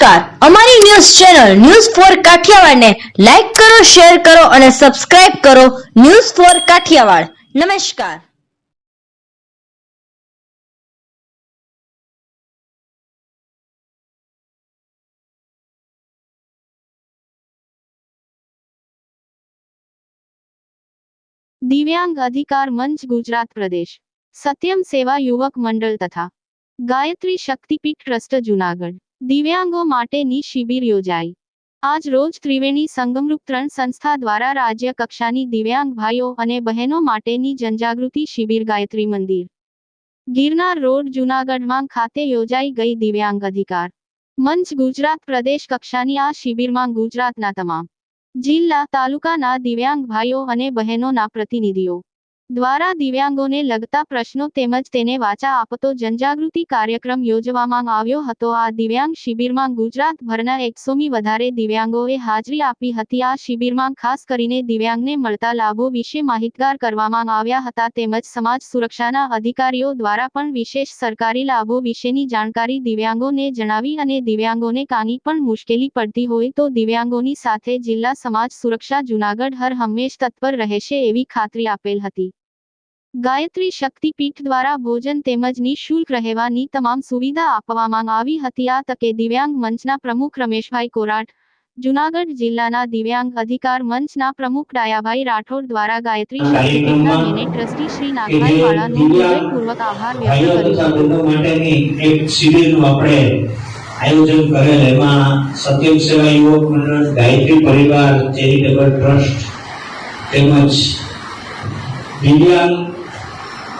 નમસ્કાર. અમારી news channel news for કાઠિયાવાડને લાઈક કરો, શેર કરો અને સબસ્ક્રાઇબ કરો ન્યૂઝ ફોર કાઠિયાવાડ. નમસ્કાર. દિવ્યાંગ અધિકાર મંચ ગુજરાત પ્રદેશ. સત્યમ સેવા યુવક મંડળ તથા ગાયત્રી શક્તિપીઠ ટ્રસ્ટ જુનાગઢ. દિવ્યાંગો માટેની શિબિર યોજાઈ. આજ રોજ ત્રિવેણી સંગમરૂપ ત્રણ સંસ્થા દ્વારા રાજ્ય કક્ષાની દિવ્યાંગ ભાઈઓ અને બહેનો માટેની જનજાગૃતિ શિબિર ગાયત્રી મંદિર. ગિરનાર રોડ જૂનાગઢમાં ખાતે યોજાઈ ગઈ દિવ્યાંગ અધિકાર. મંચ ગુજરાત પ્રદેશ કક્ષાની આ શિબિરમાં ગુજરાતના તમામ જિલ્લા તાલુકાના દિવ્યાંગ ભાઈઓ અને બહેનોના પ્રતિનિધિઓ દ્વારા દિવ્યાંગોને લગતા પ્રશ્નો તેમજ તેને વાચા આપતો જનજાગૃતિ કાર્યક્રમ યોજવામાં આવ્યો હતો. આ દિવ્યાંગ શિબિરમાં ગુજરાતભરના એકસોમી વધારે દિવ્યાંગોએ હાજરી આપી હતી. આ શિબિરમાં ખાસ કરીને દિવ્યાંગને મળતા લાભો વિશે માહિતગાર કરવામાં આવ્યા હતા તેમજ સમાજ સુરક્ષાના અધિકારીઓ દ્વારા પણ વિશેષ સરકારી લાભો વિશેની જાણકારી દિવ્યાંગોને જણાવી અને દિવ્યાંગોને કાની પણ મુશ્કેલી પડતી હોય તો દિવ્યાંગોની સાથે જિલ્લા સમાજ સુરક્ષા જુનાગઢ હર હંમેશ તત્પર રહેશે એવી ખાતરી આપેલ હતી. ગાયત્રી શક્તિપીઠ દ્વારા ભોજન તેમજ નિઃશુલ્ક રહેવાની તમામ સુવિધા આપવામાં આવી હતી. આ તકે દિવ્યાંગ મંચના પ્રમુખ રમેશભાઈ કોરાટ જુનાગઢ જિલ્લાના દિવ્યાંગ અધિકાર મંચના પ્રમુખ ડાયાભાઈ રાઠોડ દ્વારા ગાયત્રી શક્તિપીઠના ટ્રસ્ટી શ્રી નાગભાઈ વાળાનો હૃદયપૂર્વક આભાર વ્યક્ત કર્યો. માટેની એક શિબિરનું આપણે આયોજન કરેલ. એમાં સત્યમ સેવા યુવક મંડળ ગાયત્રી પરિવાર ચેરિટેબલ ટ્રસ્ટ તેમજ દિવ્યાંગ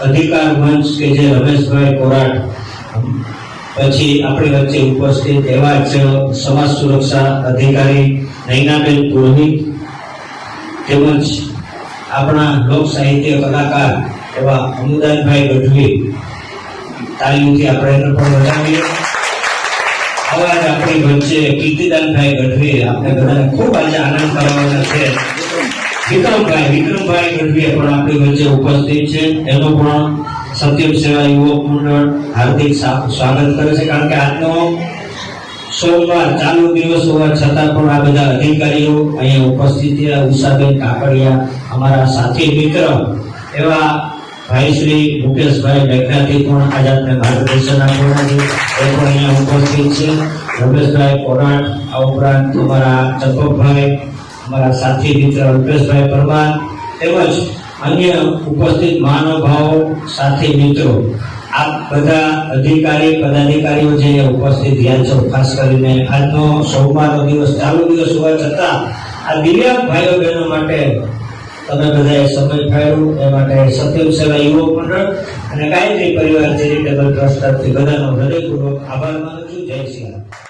અધિકાર મંચ કે જે રમેશભાઈ કોરાટ પછી આપણી વચ્ચે ઉપસ્થિત એવા જ સમાજ સુરક્ષા અધિકારી નૈનાબેન પુરોહિત તેમજ આપણા લોક સાહિત્ય કલાકાર એવા અમુદાનભાઈ ગઢવી. તાલીમથી આપણે એને પણ વધાવીએ. આવા જ આપણી વચ્ચે કીર્તિદાનભાઈ ગઢવી આપણે બધાને ખૂબ આજે આનંદ કરવાના છે. વિક્રમભાઈ વિક્રમભાઈ ગઢવી પણ આપણી વચ્ચે ઉપસ્થિત છે. એનો પણ સત્યમ સેવા યુવક મંડળ હાર્દિક સ્વા- સ્વાગત કરે છે. કારણ કે આજનો સોમવાર, ચાલુ દિવસ હોવા છતાં પણ આ બધા અધિકારીઓ અહીંયા ઉપસ્થિત થયા ઉષાબેન કાકડિયા, અમારા સાથી મિત્ર એવા ભાઈ શ્રી મુકેશભાઈ મેઘનાથી પણ આજે આપણે માર્ગદર્શન આપવાના છે. એ પણ અહીંયા ઉપસ્થિત છે. રમેશભાઈ કોરાટ આ ઉપરાંત અમારા ચંપકભાઈ અમારા સાથી મિત્ર અલ્પેશભાઈ પરમાર તેમજ અન્ય ઉપસ્થિત મહાનુભાવો, સાથી મિત્રો આ બધા અધિકારી, પદાધિકારીઓ જે ઉપસ્થિત ધ્યાન છો, ખાસ કરીને આજનો સોમવારનો દિવસ, ચાલુ દિવસ હોવા છતાં આ દિવ્યાંગ ભાઈઓ બહેનો માટે તમે બધાએ સમય ફાળ્યું, એ માટે સત્યમ સેવા યુવક મંડળ અને ગાયત્રી પરિવાર ચેરિટેબલ ટ્રસ્ટ તરફથી બધાનો હૃદયપૂર્વક આભાર માનું છું. જય શ્રી રામ.